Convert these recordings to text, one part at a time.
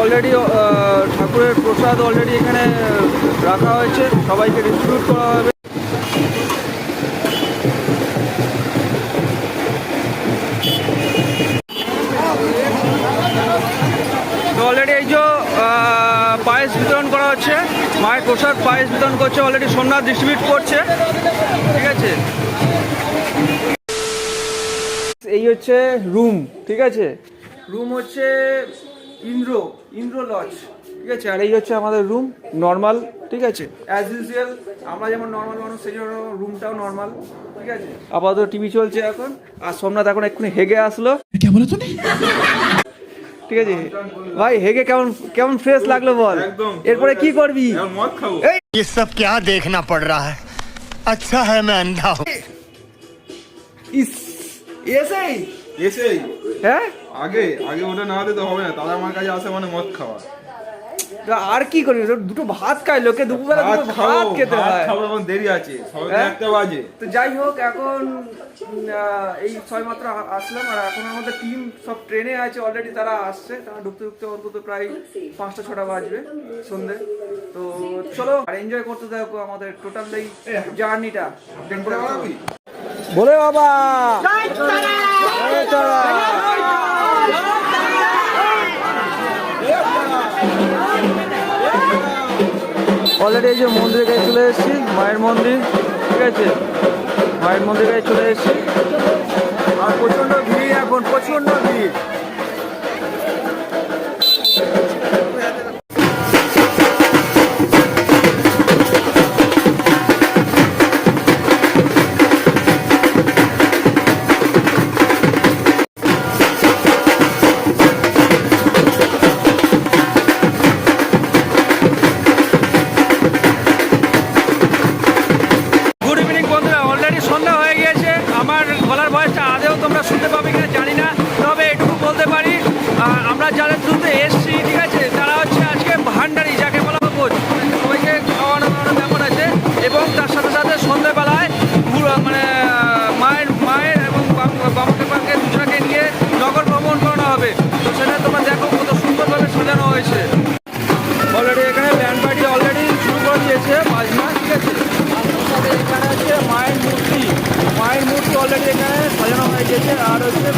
Already ঠাকুরের প্রসাদ already এখানে রাখা হয়েছে। সবাইকে ডিস্ট্রিবিউট করা হবে। অলরেডি এই যে পায়েস বিতরণ করা হচ্ছে, মায়ের প্রসাদ পায়েস বিতরণ করছে অলরেডি সোমনাথ ডিস্ট্রিবিউট করছে। ঠিক আছে? এই হচ্ছে রুম ঠিক আছে? রুম হচ্ছে ইন্দ্র ইন্দ্র লজ ঠিক আছে আর এই হচ্ছে আমাদের রুম নর্মাল ঠিক আছে অ্যাজ ইউজুয়াল আমরা যেমন নর্মাল মানুষ সেই জন্য রুমটাও নর্মাল ঠিক আছে আপাতত টিভি চলছে এখন আর সোমনাথ এখন এক্ষুনি হেগে আসলো क्या बोला तूने ঠিক আছে ভাই হেগে কেমন কেমন ফ্রেশ লাগলো বল একদম। এরপরে কি করবি এখন মদ খাবো এই ये सब क्या देखना पड़ रहा है अच्छा है मैं अंधा हूँ ইস এসেই এসেই। হ্যাঁ? আগে আগে ওটা না হলে তো হবে না। দাদা আমার কাছে আসে মানে মদ খাওয়া। তা আর কি করবি? দুটো ভাত খায় লোকে দুপুরবেলা ভাত দুটো ভাত খেতে হয়। খাব এখন দেরি আছে। হ্যাঁ? একটা বাজে। তো যাই হোক এখন আহ, এই ছয় মাত্র আসলাম আর এখন আমাদের টিম সব ট্রেনে আছে অলরেডি তারা আসছে। তারা ঢুকতে ঢুকতে অন্তত প্রায় পাঁচটা ছটা বাজবে সন্ধে। তো চলো আর এনজয় করতে থাকো আমাদের টোটাল এই জার্নিটা বলে বাবা! তারা। অলরেডি এই যে মন্দিরে কাছে চলে এসেছি, মায়ের মন্দির, ঠিক আছে? মায়ের মন্দিরে কাছে চলে এসেছি। আর প্রচণ্ড ভিড় এখন, প্রচণ্ড ভিড়। ভয়েসটা আদেও তোমরা শুনতে পাবে।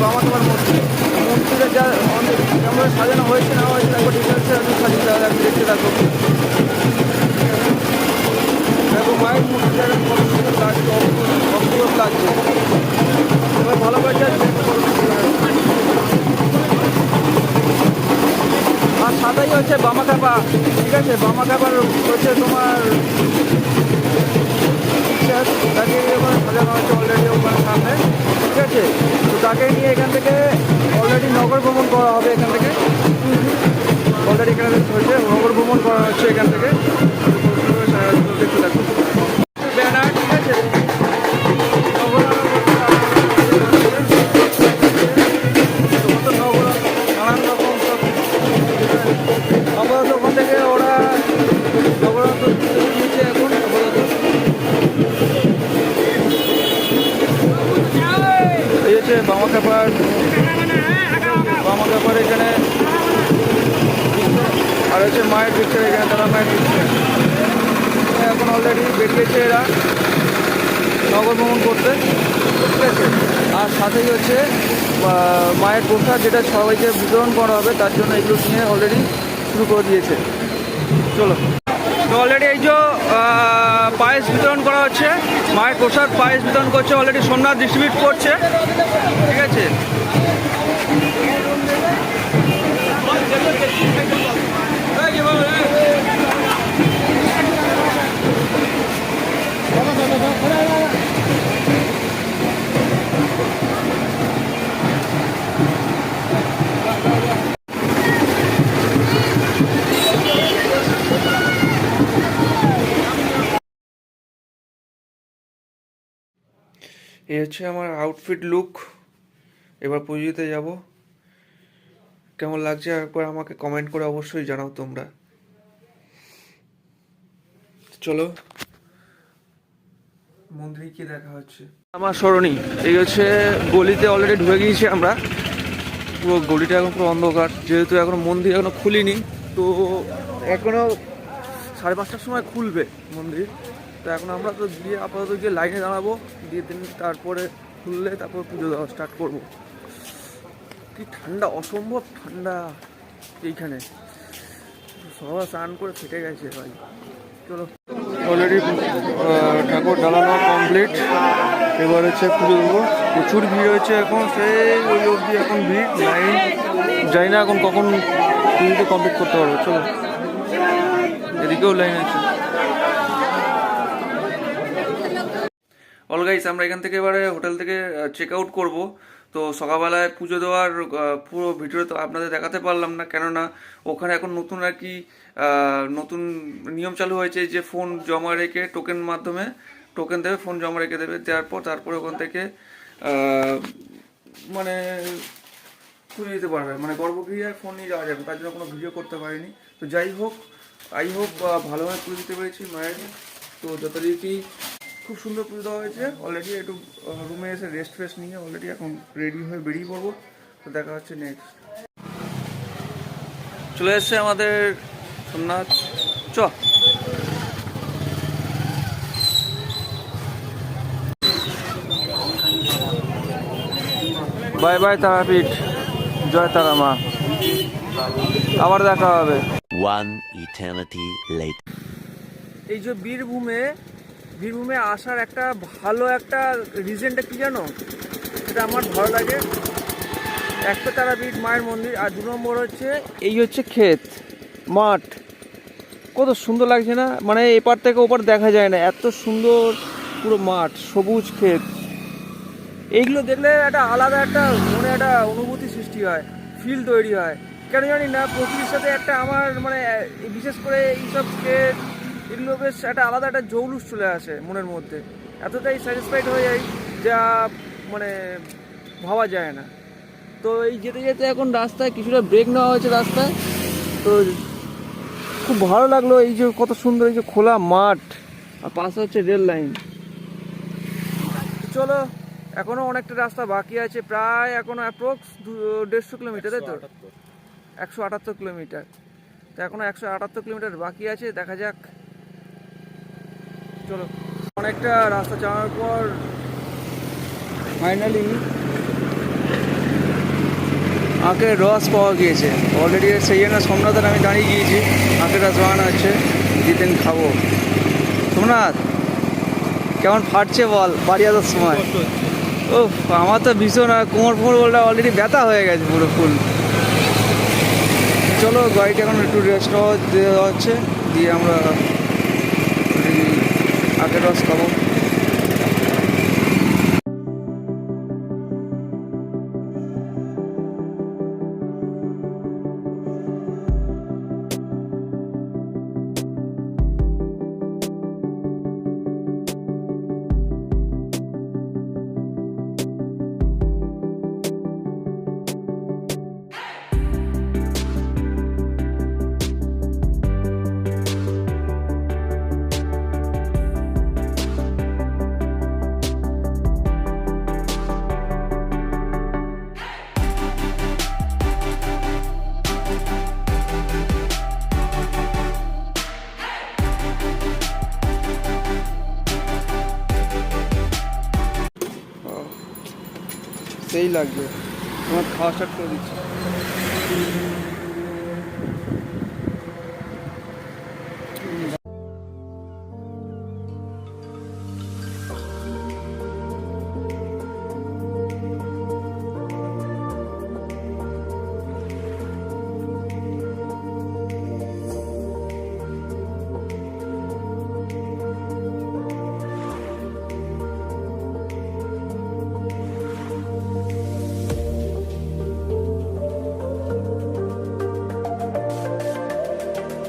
বাবা তোমার মূর্তি মূর্তিটা যা অনেক কেমন সাজানো হয়েছে না হয়েছে একবার ডিটেলসে আমি সাজিয়ে দেওয়া আমি দেখতে থাকো দেখো, মায়ের মূর্তিটা কত সুন্দর লাগছে লাগছে। এবার ভালোবাসা আর সাদাই হচ্ছে বামা কাপা ঠিক আছে? বামা কাপার হচ্ছে তোমার তাকে নিয়ে এখান থেকে অলরেডি নগর ভ্রমণ করা হবে এখান থেকে। বামা কাপার এখানে আর হচ্ছে মায়ের পিকচার এখানে তারা মায়ের পিকচার। এখন অলরেডি বেরিয়েছে এরা নগর ভ্রমণ করতে। ঠিক আছে? আর সাথেই হচ্ছে মায়ের প্রসাদ যেটা সবাইকে বিতরণ করা হবে, তার জন্য এগুলো নিয়ে অলরেডি শুরু করে দিয়েছে। চলো। তো অলরেডি এই যে পায়েস বিতরণ করা হচ্ছে, মায়ের প্রসাদ পায়েস বিতরণ করছে অলরেডি সোমনাথ ডিস্ট্রিবিউট করছে। ঠিক আছে? এই হচ্ছে আমার আউটফিট লুক এবার পুজোতে যাব। কেমন লাগছে? একবার আমাকে কমেন্ট করে অবশ্যই জানাও তোমরা। চলো। মন্দিরে কি দেখা হচ্ছে। আমার সরণি এই হচ্ছে গলিতে অলরেডি ঢুকে গিয়েছি আমরা। পুরো গলিটা এখন পুরো অন্ধকার। যেহেতু এখনও মন্দির এখনও খুলিনি, তো এখনও সাড়ে পাঁচটার সময় খুলবে মন্দির। তো এখন আমরা তো গিয়ে আপাতত গিয়ে লাইনে দাঁড়াবো, দিয়ে দিন তারপরে খুললে তারপর পুজো দেওয়া স্টার্ট করব। কি ঠান্ডা, অসম্ভব ঠান্ডা এইখানে। সবাই স্নান করে ফেটে গেছে ভাই। চলো। অলরেডি ঠাকুর ঢালানো কমপ্লিট এবার হচ্ছে পুজো দেবো। প্রচুর ভিড় হয়েছে এখন, সেই ওই অবধি এখন ভিড় লাইন যাই না এখন কখন পুজোটা কমপ্লিট করতে পারব, চলো। এদিকেও লাইন আছে। অল গাইস আমরা এখান থেকে এবারে হোটেল থেকে চেক আউট করব। তো সকালবেলায় পুজো দেওয়ার পুরো ভিডিও তো আপনাদের দেখাতে পারলাম না, কেননা ওখানে এখন নতুন আর কি নতুন নিয়ম চালু হয়েছে যে ফোন জমা রেখে টোকেন মাধ্যমে টোকেন দেবে ফোন জমা রেখে দেবে, দেওয়ার পর তারপরে ওখান থেকে মানে খুঁজে দিতে পারবে। মানে গর্ভগৃহে ফোন নিয়ে যাওয়া যাবে তার জন্য কোনো ভিডিও করতে পারিনি। তো যাই হোক আই হোক ভালোভাবে পুজো দিতে পেরেছি, মায়ের। তো যথারীতি খুব সুন্দর পুজো দেওয়া হয়েছে। অলরেডি একটু রুমে এসে রেস্ট ফেস্ট নিয়ে অলরেডি এখন রেডি হয়ে বেরিয়ে পড়ব। তো দেখা হচ্ছে নেক্সট চলে এসছে আমাদের সোমনাথ। চ। বাই বাই তারাপীঠ জয় তারা মা আবার দেখা হবে। Later. এই যে বীরভূমে বীরভূমে আসার একটা ভালো একটা রিজনটা কি জানো? এটা আমার ভালো লাগে। একটা তারাপীঠ মায়ের মন্দির আর দু নম্বর হচ্ছে এই হচ্ছে ক্ষেত, মাঠ। কত সুন্দর লাগছে না? মানে এপার থেকে ওপার দেখা যায় না। এত সুন্দর পুরো মাঠ, সবুজ ক্ষেত। এইগুলো দেখলে একটা আলাদা একটা মনে একটা অনুভূতি সৃষ্টি হয় ফিল তৈরি হয়। কেন জানি না, প্রকৃতির সাথে একটা আমার মানে বিশেষ করে এইসব ক্ষেত এগুলো বেশ একটা আলাদা একটা জৌলুস চলে আসে মনের মধ্যে। এতটাই স্যাটিসফাইড হয়ে যাই যা মানে ভাবা যায় না। তো এই যেতে যেতে এখন রাস্তায় কিছুটা ব্রেক নেওয়া হয়েছে রাস্তায়। তো খুব ভালো লাগল এই যে কত সুন্দর এই যে খোলা মাঠ আর পাশে হচ্ছে রেল লাইন চলো এখনও অনেকটা রাস্তা বাকি আছে প্রায় এখনও অ্যাপ্রক্স দেড়শো কিলোমিটার তাই তো? একশো আটাত্তর। কিলোমিটার তো এখনও একশো আটাত্তর কিলোমিটার বাকি আছে দেখা যাক চলো। অনেকটা রাস্তা চালানোর পর ফাইনালি আখের রস পাওয়া গিয়েছে। অলরেডি সেই জন্য সোমনাথের আমি দাঁড়িয়ে গিয়েছি আখের রস বানানো হচ্ছে দিতেন খাব। সোমনাথ, কেমন ফাটছে বল বাড়ি আসার সময়? ও আমার তো ভীষণ কোমর ফোমর বলটা অলরেডি ব্যথা হয়ে গেছে পুরো ফুল চলো, গাড়িটা এখন একটু রেস্ট হচ্ছে, দিয়ে আমরা আখের রস খাব। সেই লাগবে। তোমার খাওয়া স্টার্ট করে দিচ্ছি।